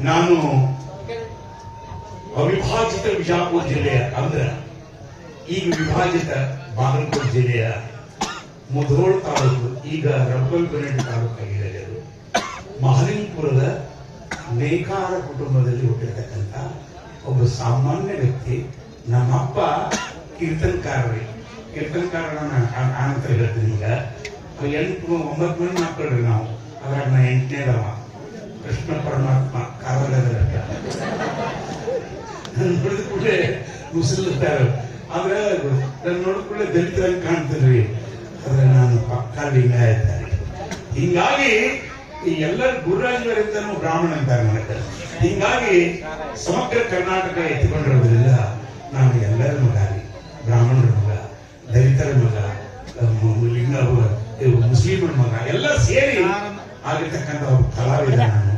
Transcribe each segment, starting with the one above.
ನಾನು ಅವಿಭಾಜಿತ ಬಿಜಾಪುರ ಜಿಲ್ಲೆಯ, ಅಂದ್ರೆ ಈಗ ವಿಭಾಜಿತ ಬಾಗಲಕೋಟೆ ಜಿಲ್ಲೆಯ ಮುಧೋಳ ತಾಲೂಕು, ಈಗ ರಬ್ಬಲ್ಪೇಟೆ ತಾಲೂಕಾಗಿದೆ ಅದು. ಮಹಲಿಂಪುರದ ನೇಕಾರ ಕುಟುಂಬದಲ್ಲಿ ಹುಟ್ಟಿರ್ತಕ್ಕಂಥ ಒಬ್ಬ ಸಾಮಾನ್ಯ ವ್ಯಕ್ತಿ, ನಮ್ಮಪ್ಪ ಕೀರ್ತನಕಾರರಿ. ಕೀರ್ತನಕಾರನ ಆನಂತರ ಹೇಳ್ತೀನಿ ಈಗ. ಎಂಟು, ಒಂಬತ್ತು ಮಂದಿ ಮಕ್ಕಳ್ರಿ ನಾವು. ಅದ್ರಾಗ ನಾ ಎಂಟನೇದವ. ಕೃಷ್ಣ ಪರಮಾತ್ಮ ಕಾವಲದ ನೋಡಿದ ಕೂಡಲೇ ಮುಸಲಿರ್ತಾರೆ ಆದ್ರೆ ನಾನು ನೋಡಿದ ಕೂಡಲೇ ದಲಿತರಾಗಿ ಕಾಣ್ತೀನಿ ಆದ್ರೆ ನಾನು ಪಕ್ಕ ಲಿಂಗಾಯತ ಹಿಂಗಾಗಿ ಈ ಎಲ್ಲ ಗುರುರಾಜವರಿಂದನೂ ಬ್ರಾಹ್ಮಣ ಅಂತಾರೆ ನನಗೆ ಹಿಂಗಾಗಿ ಸಮಗ್ರ ಕರ್ನಾಟಕ ಎತ್ತಿಕೊಂಡಿರೋದ್ರಿಂದ ನಾನು ಎಲ್ಲರ ಮಗ ರೀ ಬ್ರಾಹ್ಮಣರ ಮಗ ದಲಿತರ ಮಗ ಲಿಂಗ ಮುಸ್ಲಿಮರ ಮಗ ಎಲ್ಲ ಸೇರಿ ಆಗಿರ್ತಕ್ಕಂಥ ಒಬ್ಬ ಕಲಾವಿದ ನಾನು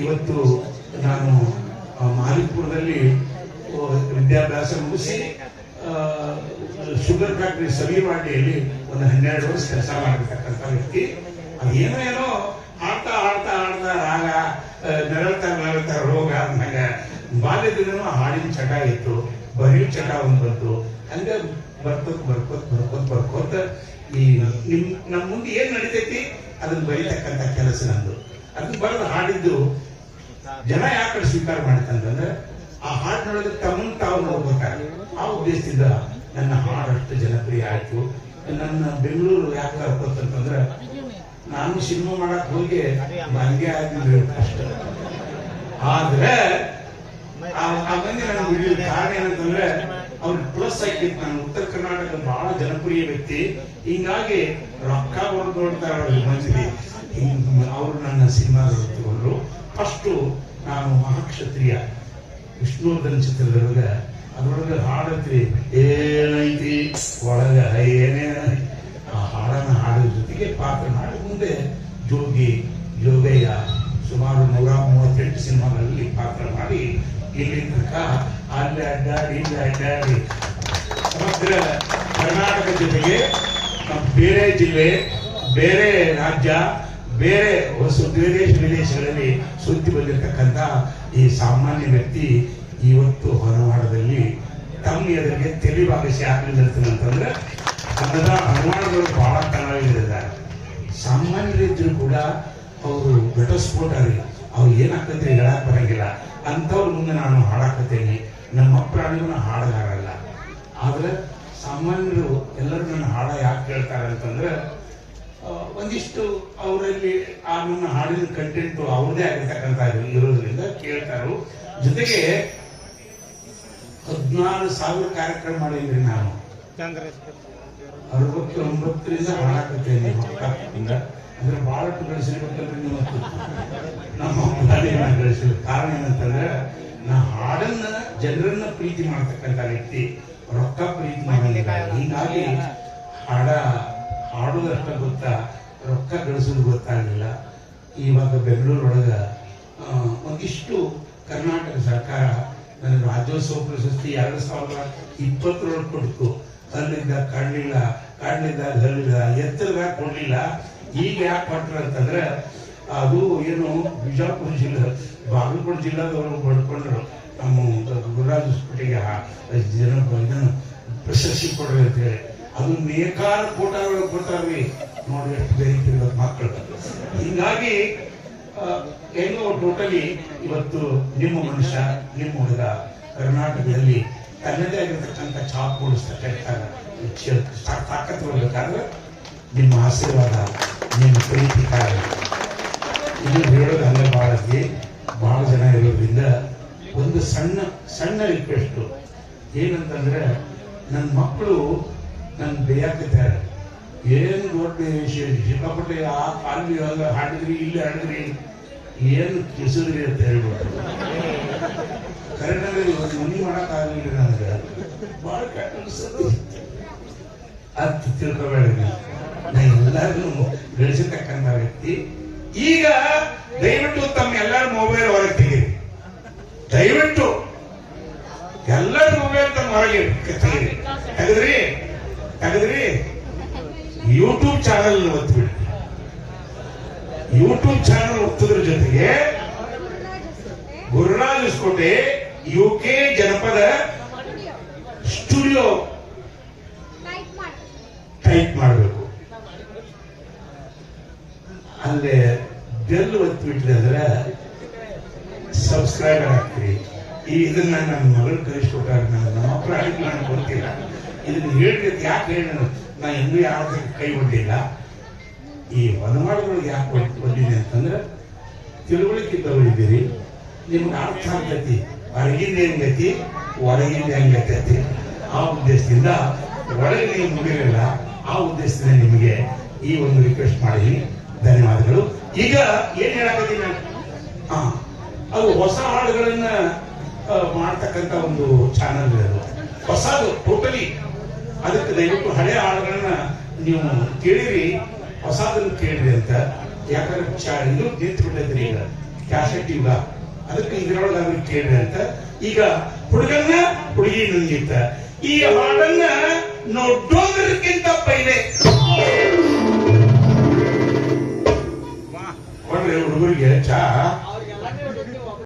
ಇವತ್ತು ನಾನು ಮಾಲಿಕ್ಪುರದಲ್ಲಿ ವಿದ್ಯಾಭ್ಯಾಸ ಮುಗಿಸಿ ಶುಗರ್ ಫ್ಯಾಕ್ಟ್ರಿ ಸಲೀವಾಡಿಯಲ್ಲಿ ಒಂದು ಹನ್ನೆರಡು ವರ್ಷ ಕೆಲಸ ಮಾಡಿರ್ತಕ್ಕಂಥ ವ್ಯಕ್ತಿ. ಅದೇನೋ ಏನೋ ಆಡ್ತಾ ಆಡ್ತಾ ಆಡ್ತಾ ರಾಗ ನೆರಳ್ತಾ ನರಳ್ತಾ ರೋಗ ಅಂದಾಗ ಬಾಲ್ಯದಿಂದನೂ ಹಾಡಿನ ಚಟ ಇತ್ತು ಬರೀ ಚಟ ಒಂದು ಬಂತು. ಹಂಗ ಬರ್ಕೋತ್ ಬರ್ಕೋತ್ ಬರ್ಕೋತ್ ಬರ್ಕೋತ್ ಈ ನಿಮ್ ನಮ್ಮ ಮುಂದೆ ಏನ್ ನಡೀತೈತಿ? ಅದನ್ನ ಬರೀತಕ್ಕಂಥ ಕೆಲಸ ನಂದು. ಅದನ್ನ ಬರೆದು ಹಾಡಿದ್ದು ಜನ ಯಾಕೆ ಸ್ವೀಕಾರ ಮಾಡ್ತಂದ್ರೆ ಆ ಹಾಡಿನೊಳಗೆ ತಮ್ಮ ತಾವು ನೋಡ್ಬೇಕಾರೆ ಆ ಉದ್ದೇಶದಿಂದ ನನ್ನ ಹಾಡಷ್ಟು ಜನಪ್ರಿಯ ಆಯ್ತು. ನನ್ನ ಬೆಂಗಳೂರು ಯಾಕೆ ಕರ್ಕೊತಂತಂದ್ರೆ ನಾನು ಸಿನಿಮಾ ಮಾಡಕ್ ಹೋಗಿ ನನಗೆ ಆಗಿದ್ರೆ ಕಷ್ಟ ಆದ್ರೆ ಕಾರಣ ಏನಂತಂದ್ರೆ ಅವ್ರಿಗೆ ಪ್ಲಸ್ ಆಗಿತ್ತು ನಾನು ಉತ್ತರ ಕರ್ನಾಟಕ ಬಹಳ ಜನಪ್ರಿಯ ವ್ಯಕ್ತಿ. ಹಿಂಗಾಗಿ ರೊಕ್ಕ ಹೊಡೆದು ಮಂದಿ ಅವರು ನನ್ನ ಸಿನಿಮಾ ತಗೊಂಡ್ರು ಫಸ್ಟು ನಾನು ಮಹಾಕ್ಷತ್ರಿಯ. ವಿಷ್ಣುವರ್ಧನ್ ಚಿತ್ರದೊಳಗ ಅದ್ರೊಳಗೆ ಹಾಡತ್ರಿ. ಏನೈತಿ? ಒಳಗ ಏನೇನ ಆ ಹಾಡನ್ನ ಹಾಡೋ ಜೊತೆಗೆ ಪಾತ್ರ ಮಾಡಿ ಮುಂದೆ ಜೋಗಿ ಯೋಗಯ್ಯ ಸುಮಾರು ನೂರ ಮೂವತ್ತೆಂಟು ಸಿನಿಮಾಗಳಲ್ಲಿ ಪಾತ್ರ ಮಾಡಿ ಇಲ್ಲಿ ತನಕ ಅಲ್ಲಿ ಅಡ್ಡಾಡಿ, ಇಲ್ಲಿ ಅಡ್ಡಾಡಿ. ಸಮಗ್ರ ಕರ್ನಾಟಕ ಜೊತೆಗೆ ಬೇರೆ ಜಿಲ್ಲೆ, ಬೇರೆ ರಾಜ್ಯ ಬೇರೆ ಹೊಸ ದೇಶ ವಿದೇಶಗಳಲ್ಲಿ ಸುದ್ದಿ ಬಂದಿರತಕ್ಕಂಥ ಈ ಸಾಮಾನ್ಯ ವ್ಯಕ್ತಿ ಇವತ್ತು ಹೊರವಾಡದಲ್ಲಿ ತಮ್ಮ ಎದುರಿಗೆ ತೆಲಿಬಾಗಿಸಿ ಹಾಕಲಿಲ್ಲ ಅಂತಂದ್ರೆ ಕನ್ನಡ ಹನುಮಾನಗಳು ಬಹಳ ಕಲಾವಿದರಿದ್ದಾರೆ ಸಾಮಾನ್ಯರಿದ್ದರೂ ಕೂಡ ಅವರು ಘಟಸ್ಫೋಟ ರೀ ಅವ್ರು ಏನಾಗ್ತೈತ್ರಿ ಹೇಳಕ್ ಬರಂಗಿಲ್ಲ. ಅಂಥವ್ರ ಮುಂದೆ ನಾನು ಹಾಡಾಕತ್ತೇನೆ. ನಮ್ಮ ಪ್ರಾಣಿಗಳನ್ನ ಹಾಡಗಾರಲ್ಲ ಆದ್ರೆ ಸಾಮಾನ್ಯರು ಎಲ್ಲರೂ ನನ್ನ ಹಾಡ ಯಾಕೆ ಕೇಳ್ತಾರೆ ಅಂತಂದ್ರೆ ಒಂದಿಷ್ಟು ಅವರಲ್ಲಿ ಆ ನನ್ನ ಹಾಡಿನ ಕಂಟೆಂಟ್ ಅವ್ರದೇ ಆಗಿರ್ತಕ್ಕಂಥ ಇರೋದ್ರಿಂದ ಕೇಳ್ತಾರೋ ಜೊತೆಗೆ ಹದಿನಾರು ಸಾವಿರ ಕಾರ್ಯಕ್ರಮ ಮಾಡಿದ್ರಿ ನಾನು ಅರವತ್ತು ಒಂಬತ್ತರಿಂದ ಮಕ್ಕಳಿಂದ ಅಂದ್ರೆ ಬಹಳಷ್ಟು ಗಳಿಸಿರ್ಬೇಕಲ್ರಿ ನೀವು ನಮ್ಮ ಗಳಿಸಿಲ್ಲ ಕಾರಣ ಏನಂತಂದ್ರೆ, ನಾ ಹಾಡನ್ನ ಜನರನ್ನ ಪ್ರೀತಿ ಮಾಡ್ತಕ್ಕಂಥ ವ್ಯಕ್ತಿ, ರೊಕ್ಕ ಪ್ರೀತಿ ಮಾಡಂಗಿಲ್ಲ ಹೀಗಾಗಿ ಹಾಡ ಹಾಡೋದಷ್ಟ ಗೊತ್ತಾ? ರೊಕ್ಕ ಗಳಿಸೋದು ಗೊತ್ತಾಗಲಿಲ್ಲ. ಇವಾಗ ಬೆಂಗಳೂರೊಳಗ ಒಂದಿಷ್ಟು ಕರ್ನಾಟಕ ಸರ್ಕಾರ ನನಗೆ ರಾಜ್ಯೋತ್ಸವ ಪ್ರಶಸ್ತಿ ಎರಡು ಸಾವಿರದ ಇಪ್ಪತ್ತರೊಳಗೆ ಕೊಡ್ತು. ಅಲ್ಲಿಂದ ಕಾಣಲಿಲ್ಲ ಕಾಣಲಿಲ್ಲ ಹಲ್ಲಿಲ್ಲ ಎತ್ತರದಾಗ ಕೊಡಲಿಲ್ಲ. ಈಗ ಯಾಕೆ ಕೊಟ್ರ ಅಂತಂದ್ರೆ, ಅದು ಏನು ಬಿಜಾಪುರ ಜಿಲ್ಲೆ, ಬಾಗಲಕೋಟೆ ಜಿಲ್ಲಾದವರು ಪಡ್ಕೊಂಡ್ರು. ನಮ್ಮ ಗುರುರಾಜ ಹೊಸಪೇಟೆಗೆ ಇದನ್ನು ಪ್ರಶಸ್ತಿ ಕೊಡ್ರಿ ಅಂತ ಹೇಳಿ ಅದು ನೇಕಾರ ಕೋಟ ಕೊಡ್ತಾರ್ರಿ. ನೋಡಿ ಎಷ್ಟು ಬೇರೆ ಮಕ್ಕಳು ಹೀಗಾಗಿ ಹೆಂಗೋ ಟೋಟಲಿ ಇವತ್ತು ನಿಮ್ಮ ಮನುಷ್ಯ, ನಿಮ್ಮ ಹುಡುಗ ಕರ್ನಾಟಕದಲ್ಲಿ ತನ್ನದೇ ಆಗಿರ್ತಕ್ಕಂಥ ಛಾಪ್ ಬರಬೇಕಾದ್ರೆ ನಿಮ್ಮ ಆಶೀರ್ವಾದ, ನಿಮ್ಮ ಪ್ರೀತಿ ಕಾರಣ ಇದು ಹೇಳೋದು ಹಂಗೆ ಭಾಳ ಬಹಳ ಜನ ಇರೋದ್ರಿಂದ ಒಂದು ಸಣ್ಣ ಸಣ್ಣ ರಿಕ್ವೆಸ್ಟು ಏನಂತಂದ್ರೆ, ನನ್ನ ಮಕ್ಕಳು ನನ್ನ ಬೇಯಾಕತ್ತಾರೆ ಏನು ದೊಡ್ಡ ವಿಷಯ ಸಿಕ್ಕಾಪಟ್ಟೆ ಆ ಕಾಲಿ ಹಾಡಿದ್ರಿ, ಇಲ್ಲಿ ಹಾಡಿದ್ರಿ, ಏನು ಕಿಸಿದ್ರಿ ಅಂತ ಹೇಳ್ಬಿಟ್ಟು ಕರೆಕ್ಟಾಗಿ ಇವತ್ತು ಮನಿ ಮಾಡೋಕ್ಕಾಗಲಿಲ್ಲ ನನಗೆ. ಭಾಳ ಕೆಟ್ಟ ಅದು ಅರ್ಥ ತಿಳ್ಕೊಬೇಡ ನೀವು. ನಾ ಎಲ್ಲರಿಗೂ ಗಳಿಸಿರ್ತಕ್ಕಂಥ ವ್ಯಕ್ತಿ. ಈಗ ದಯವಿಟ್ಟು ತಮ್ಮ ಎಲ್ಲರ ಮೊಬೈಲ್ ಹೊರಗೆ ತೆಗೀರಿ. ದಯವಿಟ್ಟು ಎಲ್ಲರ ಮೊಬೈಲ್ ತಮ್ಮ ಹೊರಗೆ ತೆಗೀರಿ. ತೆಗೆದ್ರಿ? ತೆಗೆದ್ರಿ ಯೂಟ್ಯೂಬ್ ಚಾನಲ್ ಒತ್ಬಿಡ್ರಿ ಯೂಟ್ಯೂಬ್ ಚಾನಲ್ ಒತ್ತದ್ರ ಜೊತೆಗೆ Gururaj Hosakote U K Janapada studio type ಮಾಡಬೇಕು. ಅಲ್ಲೇ ಬೆಲ್ ಒತ್ತಿ ಅಂದ್ರ ಸಬ್ಸ್ಕ್ರೈಬರ್ ಆಗ್ತೀರಿ. ಇದನ್ನ ನನ್ನ ಮಗಳು ಕಲಿಸ್ಕೊಟ್ಟಾರ ನಾನು ನಮ್ಮ ಮಕ್ಕಳು ಅಡಿಗೆ ನನಗೆ ಗೊತ್ತಿಲ್ಲ ಇದನ್ನ ಹೇಳಿದ್ದು ಯಾಕೆ ಹೇಳಿ ನಾ ಇನ್ನೂ ಯಾವ್ದು ಕೈ ಒಡ್ಡಿಲ್ಲ ಈ ವನವಾಡಗಳಿಗೆ ಯಾಕೆ ಬಂದಿದೆ ಅಂತಂದ್ರೆ ತಿಳುವಳಿಕೆ ತಗೊಂಡಿದ್ದೀರಿ ನಿಮ್ಗೆ ಅರ್ಥ ಆಗ್ತೈತಿ. ಹೊರಗಿಂದ ಏನ್ ಗತಿ? ಒಳಗಿಂದ ಹೆಂಗ್ ಗತಿ ಆ ಉದ್ದೇಶದಿಂದ ಒಳಗೆ ನೀವು ಮುಗಿರಲ್ಲ, ಆ ಉದ್ದೇಶದಿಂದ ನಿಮಗೆ ಈ ಒಂದು ರಿಕ್ವೆಸ್ಟ್ ಮಾಡಿ. ಧನ್ಯವಾದಗಳು. ಈಗ ಏನ್ ನಾನು ಹಾ, ಅದು ಹೊಸ ಹಾಡುಗಳನ್ನ ಮಾಡ್ತಕ್ಕಂಥ ಮಾಡ್ತಕ್ಕಂತ ಒಂದು ಚಾನಲ್ ಹೊಸದು ಟೋಟಲಿ ಅದಕ್ಕೆ ದಯವಿಟ್ಟು ಹಳೆ ಹಾಡುಗಳನ್ನ ನೀವು ಕೇಳಿರಿ, ಹೊಸದನ್ನು ಕೇಳಿರಿ ಅಂತ. ಯಾಕಂದ್ರೆ ಇದು ನಿಂತು ಬಿಟ್ಟೈತ್ರಿ ಈಗ. ಕ್ಯಾಸೆಟ್ ಇಲ್ಲ ಅದಕ್ಕೆ ಇದ್ರೊಳಗೆ ಕೇಳಿರಿ ಅಂತ. ಈಗ ಹುಡುಗನ್ನ ಹುಡುಗಿ ನಂಗಿತ್ತ ಈ ಹಾಡನ್ನ ನೋಡೋದ್ರಕ್ಕಿಂತ ಪೈಲೆ. ಹುಡುಗರಿಗೆ ಚಾ.